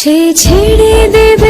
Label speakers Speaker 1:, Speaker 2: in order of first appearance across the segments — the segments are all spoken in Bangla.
Speaker 1: সে ছেড়ে দেবে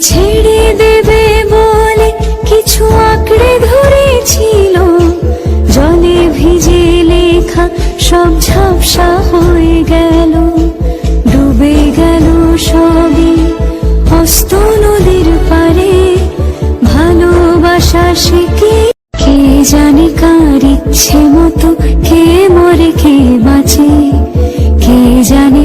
Speaker 1: ছেড়ে দেবে বলে কিছু আঁকড়ে ধরেছিল। জলে ভিজে লেখা সব ঝাপসা হয়ে গেল। ডুবে গেল সবই অস্ত নদীর পারে। ভালোবাসা সে কে? কে জানে কার ইচ্ছে মতো কে মরে কে বাঁচে? কে জানে